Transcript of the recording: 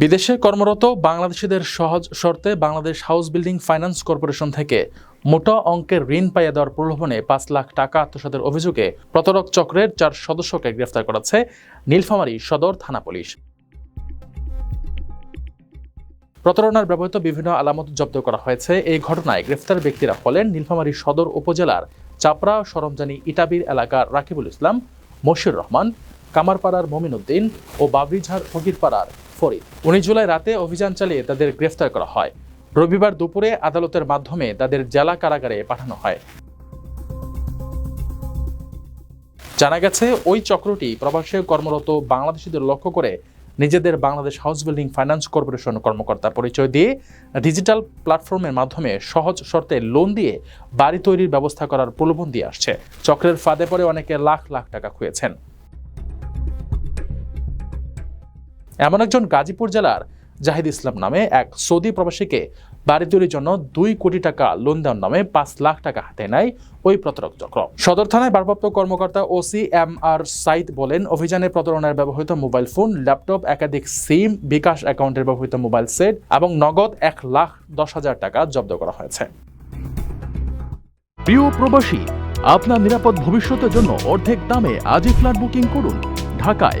বিদেশে কর্মরত বাংলাদেশিদের সহজ শর্তে Bangladesh house building finance corporation থেকে মোটা অঙ্কের ঋণ পাইয়ে দেওয়ার প্রলোভনে পাঁচ লাখ টাকা আত্মসাতের অভিযোগে প্রতারক চক্রের চার সদস্যকে গ্রেফতার করেছে নীলফামারী সদর থানা পুলিশ। প্রতারণার ব্যবহৃত বিভিন্ন আলামত জব্দ করা হয়েছে। এই ঘটনায় গ্রেফতার ব্যক্তিরা হলেন নীলফামারী সদর উপজেলার চাপড়া সরমজানি ইটাবির এলাকার রাকিবুল ইসলাম মশির রহমান, কামারপাড়ার মমিন উদ্দিন ও বাবরিঝাড় ফকিরপাড়ার ফরিদ। উনিশ জুলাই রাতে অভিযান চালিয়ে তাদের গ্রেফতার করা হয়। রবিবার দুপুরে আদালতের মাধ্যমে তাদের জেলা কারাগারে পাঠানো হয়। জানা গেছে, ওই চক্রটি প্রবাসে কর্মরত বাংলাদেশিদের লক্ষ্য করে নিজেদের Bangladesh house building finance corporation কর্মকর্তা পরিচয় দিয়ে ডিজিটাল প্ল্যাটফর্মের মাধ্যমে সহজ শর্তে লোন দিয়ে বাড়ি তৈরির ব্যবস্থা করার প্রলোভন দিয়ে আসছে। চক্রের ফাঁদে পড়ে অনেকে লাখ লাখ টাকা খুঁয়েছেন। এমন একজন গাজীপুর জেলার জাহিদ ইসলাম নামে এক সৌদি প্রবাসীকে বাড়ি তৈরির জন্য দুই কোটি টাকা লোন দেওয়ার নামে পাঁচ লাখ টাকা হাতে নেয় ওই প্রতারক চক্র। সদর থানায় ভারপ্রাপ্ত কর্মকর্তা ওসি এম আর সাইদ বলেন, অভিযানে প্রতারণার ব্যবহৃত মোবাইল ফোন, ল্যাপটপ, একাধিক সিম, বিকাশ অ্যাকাউন্টের ব্যবহৃত মোবাইল সেট এবং নগদ এক লাখ দশ হাজার টাকা জব্দ করা হয়েছে। প্রিয় প্রবাসী, আপনার নিরাপদ ভবিষ্যতের জন্য অর্ধেক দামে আজই ফ্ল্যাট বুকিং করুন। ঢাকায়